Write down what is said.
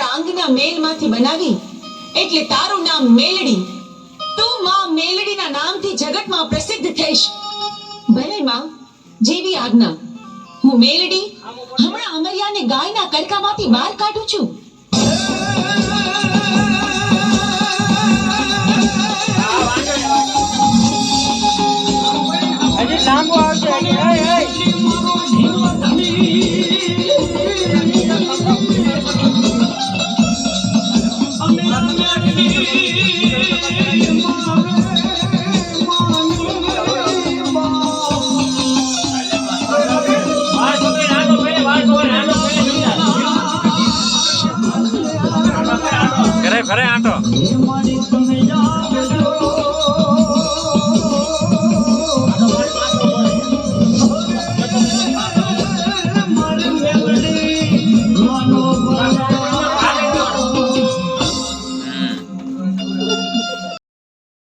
રાંગના મેલમાંથી બનાવી એટલે તારું નામ મેલડી. તું માં મેલડીના નામથી જગતમાં પ્રસિદ્ધ થઈશ. ભલે માં જેવી આજ્ઞા. હું મેલડી હમણાં અમરિયાને ગાયના કરકામાંથી બહાર કાઢું છું. લાંબુ આવશે సరే ఆటో